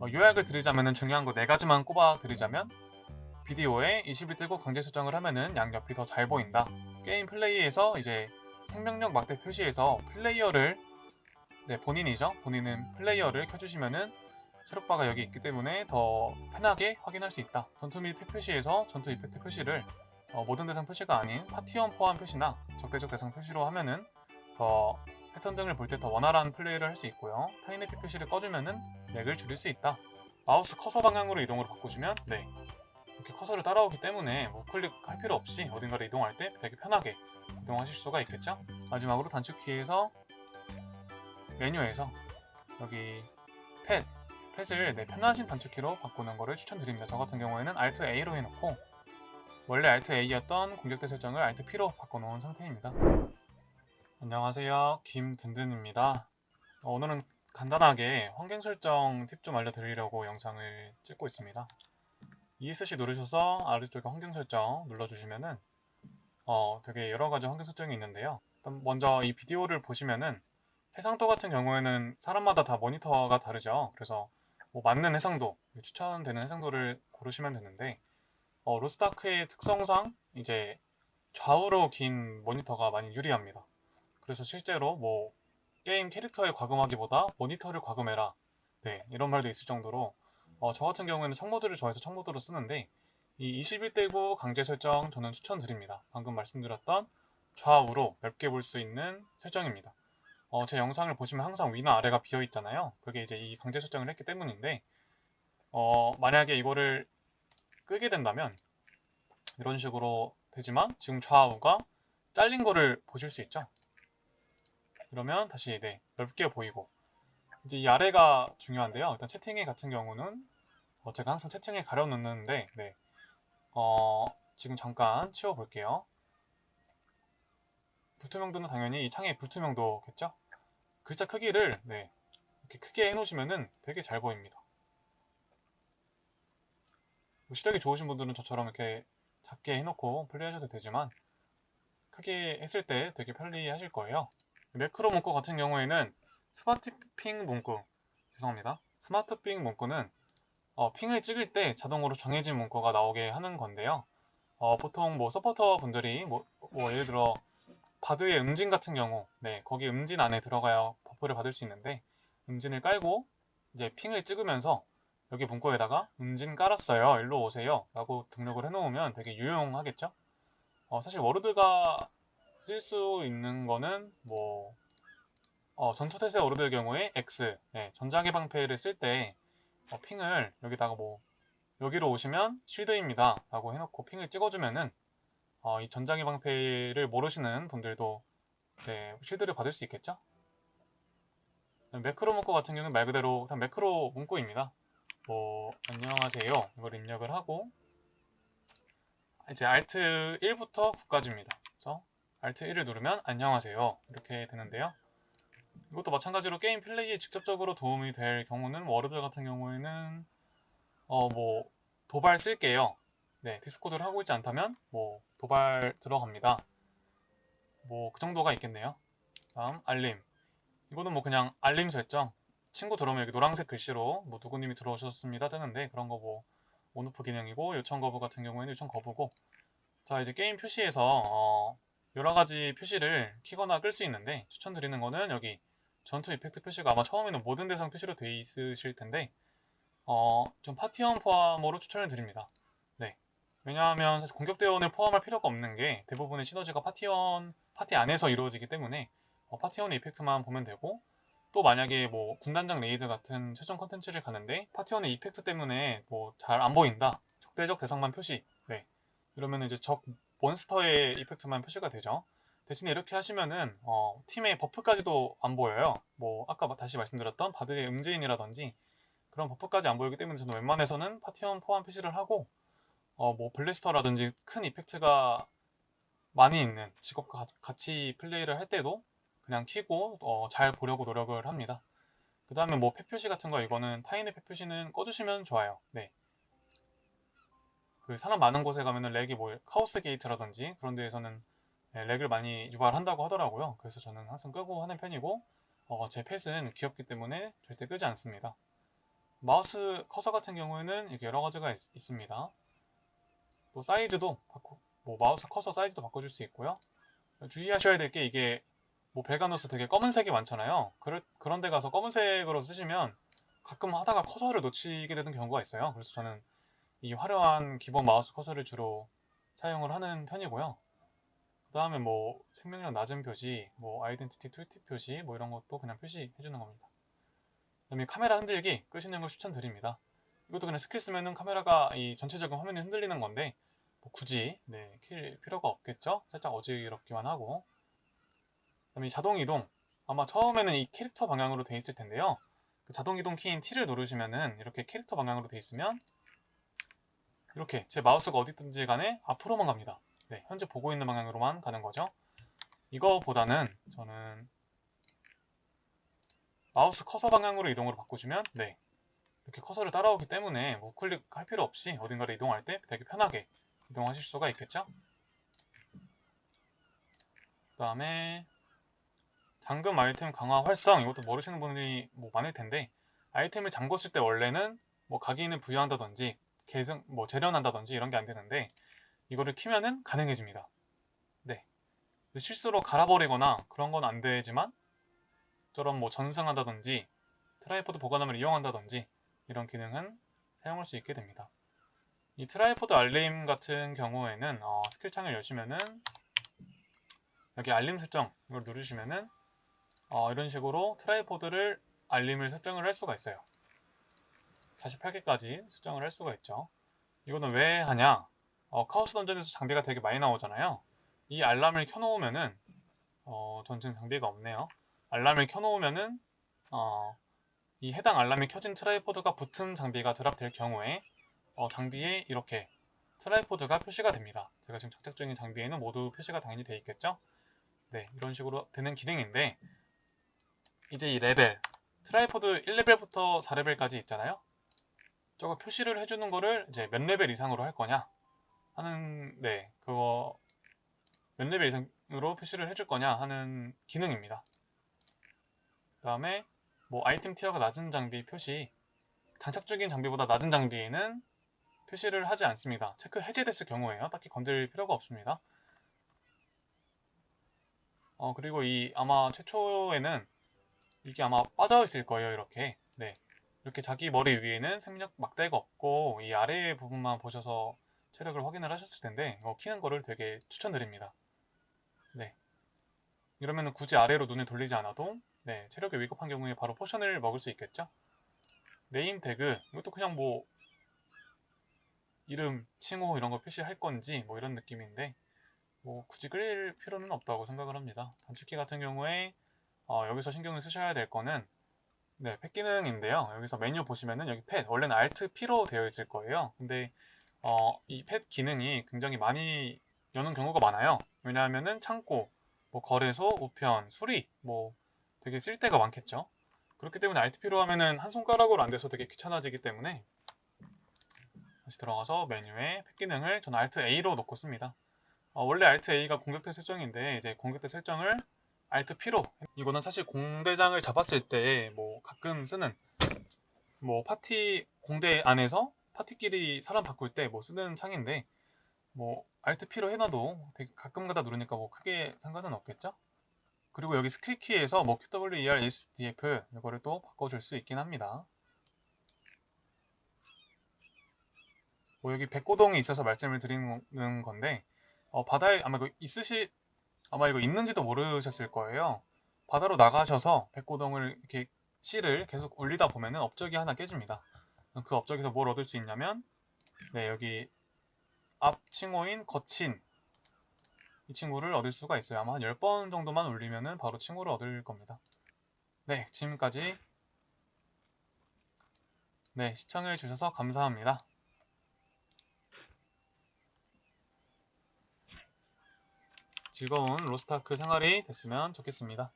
어, 요약을 드리자면은 중요한 거 네 가지만 꼽아 드리자면 비디오에 20일 뜨고 강제 설정을 하면은 양옆이 더 잘 보인다. 게임 플레이에서 이제 생명력 막대 표시에서 플레이어를 네 본인이죠. 본인은 플레이어를 켜주시면은 체력바가 여기 있기 때문에 더 편하게 확인할 수 있다. 전투 및팩 표시에서 전투 이펙트 표시를 어, 모든 대상 표시가 아닌 파티원 포함 표시나 적대적 대상 표시로 하면은 더 패턴 등을 볼 때 더 원활한 플레이를 할 수 있고요. 타이네피 표시를 꺼주면은 렉을 줄일 수 있다. 마우스 커서 방향으로 이동을 바꾸시면 네 이렇게 커서를 따라오기 때문에 우클릭 할 필요 없이 어딘가를 이동할 때 되게 편하게 이동하실 수가 있겠죠. 마지막으로 단축키에서 메뉴에서 여기 펫 펫을 네, 편하신 단축키로 바꾸는 거를 추천드립니다. 저 같은 경우에는 Alt A로 해놓고 원래 Alt A였던 공격대 설정을 Alt P로 바꿔놓은 상태입니다. 안녕하세요, 김든든입니다. 어, 오늘은 간단하게 환경 설정 팁 좀 알려드리려고 영상을 찍고 있습니다. ESC 누르셔서 아래쪽에 환경 설정 눌러주시면은 어, 되게 여러 가지 환경 설정이 있는데요. 먼저 이 비디오를 보시면은 해상도 같은 경우에는 사람마다 다 모니터가 다르죠. 그래서 뭐 맞는 해상도, 추천되는 해상도를 고르시면 되는데 어, 로스타크의 특성상 이제 좌우로 긴 모니터가 많이 유리합니다. 그래서 실제로 뭐 게임 캐릭터에 과금하기보다 모니터를 과금해라. 네, 이런 말도 있을 정도로 어, 저 같은 경우에는 청모드를 좋아해서 청모드로 쓰는데 이 21대9 강제 설정 저는 추천드립니다. 방금 말씀드렸던 좌우로 넓게 볼 수 있는 설정입니다. 어, 제 영상을 보시면 항상 위나 아래가 비어 있잖아요. 그게 이제 이 강제 설정을 했기 때문인데 어, 만약에 이거를 끄게 된다면 이런 식으로 되지만 지금 좌우가 잘린 거를 보실 수 있죠. 그러면 다시 네 넓게 보이고 이제 이 아래가 중요한데요. 일단 채팅에 같은 경우는 어, 제가 항상 채팅에 가려 놓는데 네. 어, 지금 잠깐 치워 볼게요. 불투명도는 당연히 이 창의 불투명도겠죠? 글자 크기를 네. 이렇게 크게 해 놓으시면은 되게 잘 보입니다. 뭐 시력이 좋으신 분들은 저처럼 이렇게 작게 해놓고 플레이하셔도 되지만 크게 했을 때 되게 편리하실 거예요. 매크로 문구 같은 경우에는 스마트 핑 문구 죄송합니다. 스마트 핑 문구는 어, 핑을 찍을 때 자동으로 정해진 문구가 나오게 하는 건데요. 어, 보통 뭐 서포터 분들이 뭐, 뭐 예를 들어 바드의 음진 같은 경우 네 거기 음진 안에 들어가야 버프를 받을 수 있는데 음진을 깔고 이제 핑을 찍으면서 여기 문구에다가 음진 깔았어요 일로 오세요 라고 등록을 해놓으면 되게 유용하겠죠 어, 사실 워르드가 쓸 수 있는 거는 뭐 어, 전투태세 워르드의 경우에 X 네, 전장의 방패를 쓸때 어, 핑을 여기다가 뭐 여기로 오시면 쉴드입니다 라고 해놓고 핑을 찍어주면은 어, 이 전장의 방패를 모르시는 분들도 네, 쉴드를 받을 수 있겠죠? 매크로 문구 같은 경우는 말 그대로 그냥 매크로 문구입니다. 뭐 안녕하세요 이걸 입력을 하고 이제 Alt 1부터 9까지입니다. 그래서 Alt 1을 누르면 안녕하세요 이렇게 되는데요. 이것도 마찬가지로 게임 플레이에 직접적으로 도움이 될 경우는 워드 같은 경우에는 어 뭐 도발 쓸게요. 네, 디스코드를 하고 있지 않다면 뭐 도발 들어갑니다. 뭐 그 정도가 있겠네요. 다음 알림. 이거는 뭐 그냥 알림 설정. 친구 들어오면 여기 노란색 글씨로 뭐 누구님이 들어오셨습니다 뜨는데 그런 거 뭐 온오프 기능이고 요청 거부 같은 경우에는 요청 거부고 자 이제 게임 표시에서 어 여러 가지 표시를 키거나 끌 수 있는데 추천드리는 거는 여기 전투 이펙트 표시가 아마 처음에는 모든 대상 표시로 되어 있으실 텐데 어 좀 파티원 포함으로 추천을 드립니다. 네. 왜냐하면 사실 공격대원을 포함할 필요가 없는 게 대부분의 시너지가 파티원 파티 안에서 이루어지기 때문에 어, 파티원의 이펙트만 보면 되고 또 만약에 뭐 군단장 레이드 같은 최종 컨텐츠를 가는데 파티원의 이펙트 때문에 뭐 잘 안 보인다 적대적 대상만 표시 네 이러면 이제 적 몬스터의 이펙트만 표시가 되죠 대신에 이렇게 하시면은 어, 팀의 버프까지도 안 보여요 뭐 아까 다시 말씀드렸던 바드의 음지인이라든지 그런 버프까지 안 보이기 때문에 저는 웬만해서는 파티원 포함 표시를 하고 어, 뭐 블래스터라든지 큰 이펙트가 많이 있는 직업과 같이 플레이를 할 때도 그냥 키고 어, 잘 보려고 노력을 합니다. 그 다음에 뭐 폐표시 같은 거 이거는 타인의 폐표시는 꺼주시면 좋아요. 네. 그 사람 많은 곳에 가면은 렉이 뭐 카오스 게이트라든지 그런 데에서는 네, 렉을 많이 유발한다고 하더라고요. 그래서 저는 항상 끄고 하는 편이고 어, 제 펫은 귀엽기 때문에 절대 끄지 않습니다. 마우스 커서 같은 경우에는 이렇게 여러 가지가 있, 습니다또 사이즈도 바꿔, 뭐 마우스 커서 사이즈도 바꿔줄 수 있고요. 주의하셔야 될 게 이게 뭐 벨가누스 되게 검은색이 많잖아요. 그럴, 그런 데 가서 검은색으로 쓰시면 가끔 하다가 커서를 놓치게 되는 경우가 있어요. 그래서 저는 이 화려한 기본 마우스 커서를 주로 사용을 하는 편이고요. 그 다음에 뭐 생명력 낮은 표시, 뭐 아이덴티티 툴팁 표시, 뭐 이런 것도 그냥 표시해 주는 겁니다. 그 다음에 카메라 흔들기 끄시는 걸 추천드립니다. 이것도 그냥 스킬 쓰면은 카메라가 이 전체적인 화면이 흔들리는 건데 뭐 굳이 네, 킬 필요가 없겠죠? 살짝 어지럽기만 하고 그 다음에 이 자동 이동 아마 처음에는 이 캐릭터 방향으로 돼 있을 텐데요. 그 자동 이동 키인 T를 누르시면은 이렇게 캐릭터 방향으로 돼 있으면 이렇게 제 마우스가 어디 있든지 간에 앞으로만 갑니다. 네, 현재 보고 있는 방향으로만 가는 거죠. 이거보다는 저는 마우스 커서 방향으로 이동으로 바꾸시면 네 이렇게 커서를 따라오기 때문에 우클릭 할 필요 없이 어딘가를 이동할 때 되게 편하게 이동하실 수가 있겠죠. 그 다음에 잠금 아이템 강화 활성 이것도 모르시는 분들이 뭐 많을 텐데 아이템을 잠궜을 때 원래는 뭐 각인을 부여한다든지 계승 뭐 재련한다든지 이런 게 안 되는데 이거를 키면은 가능해집니다. 네. 실수로 갈아버리거나 그런 건 안 되지만 저런 뭐 전승한다든지 트라이포드 보관함을 이용한다든지 이런 기능은 사용할 수 있게 됩니다. 이 트라이포드 알림 같은 경우에는 어, 스킬 창을 여시면은 여기 알림 설정 이걸 누르시면은 어, 이런 식으로 트라이포드를 알림을 설정을 할 수가 있어요. 48개까지 설정을 할 수가 있죠. 이거는 왜 하냐? 어, 카오스 던전에서 장비가 되게 많이 나오잖아요. 이 알람을 켜놓으면은 어, 전진 장비가 없네요. 알람을 켜놓으면은 어, 이 해당 알람이 켜진 트라이포드가 붙은 장비가 드랍될 경우에 어, 장비에 이렇게 트라이포드가 표시가 됩니다. 제가 지금 장착 중인 장비에는 모두 표시가 당연히 되어 있겠죠? 네, 이런 식으로 되는 기능인데 이제 이 레벨 트라이포드 1레벨부터 4레벨까지 있잖아요. 저거 표시를 해주는 거를 이제 몇 레벨 이상으로 할 거냐 하는 네 그거 몇 레벨 이상으로 표시를 해줄 거냐 하는 기능입니다. 그 다음에 뭐 아이템 티어가 낮은 장비 표시 장착 중인 장비보다 낮은 장비에는 표시를 하지 않습니다. 체크 해제됐을 경우에요. 딱히 건들 필요가 없습니다. 어 그리고 이 아마 최초에는 이게 아마 빠져 있을 거예요. 이렇게 네 이렇게 자기 머리 위에는 생력 막대가 없고 이 아래 부분만 보셔서 체력을 확인을 하셨을 텐데 이거 키는 거를 되게 추천드립니다. 네 이러면 굳이 아래로 눈을 돌리지 않아도 네 체력이 위급한 경우에 바로 포션을 먹을 수 있겠죠. 네임 태그 이것도 그냥 뭐 이름, 칭호 이런 거 표시할 건지 뭐 이런 느낌인데 뭐 굳이 끌릴 필요는 없다고 생각을 합니다. 단축키 같은 경우에 어, 여기서 신경을 쓰셔야 될 거는 네, 펫 기능인데요. 여기서 메뉴 보시면은 여기 펫 원래는 Alt P로 되어 있을 거예요. 근데 어, 이 펫 기능이 굉장히 많이 여는 경우가 많아요. 왜냐하면은 창고, 뭐 거래소, 우편, 수리 뭐 되게 쓸 데가 많겠죠. 그렇기 때문에 Alt P로 하면은 한 손가락으로 안 돼서 되게 귀찮아지기 때문에 다시 들어가서 메뉴에 팩 기능을 저는 Alt A로 놓고 씁니다. 어, 원래 Alt A가 공격대 설정인데 이제 공격대 설정을 Alt P로 이거는 사실 공대장을 잡았을 때뭐 가끔 쓰는 뭐 파티 공대 안에서 파티끼리 사람 바꿀 때 뭐 쓰는 창인데 뭐 Alt P로 해놔도 되게 가끔가다 누르니까 뭐 크게 상관은 없겠죠? 그리고 여기 스킬 키에서 뭐 QWER, SDF 이거를 또 바꿔줄 수 있긴 합니다. 뭐 여기 백고동이 있어서 말씀을 드리는 건데 어, 바다에 아마 이거 있으시 아마 이거 있는지도 모르셨을 거예요. 바다로 나가셔서 백고동을 이렇게 씨를 계속 올리다 보면은 업적이 하나 깨집니다. 그 업적에서 뭘 얻을 수 있냐면 네 여기 앞 칭호인 거친 이 친구를 얻을 수가 있어요. 아마 한 10번 정도만 올리면은 바로 친구를 얻을 겁니다. 네, 지금까지 네, 시청해 주셔서 감사합니다. 즐거운 로스타크 생활이 됐으면 좋겠습니다.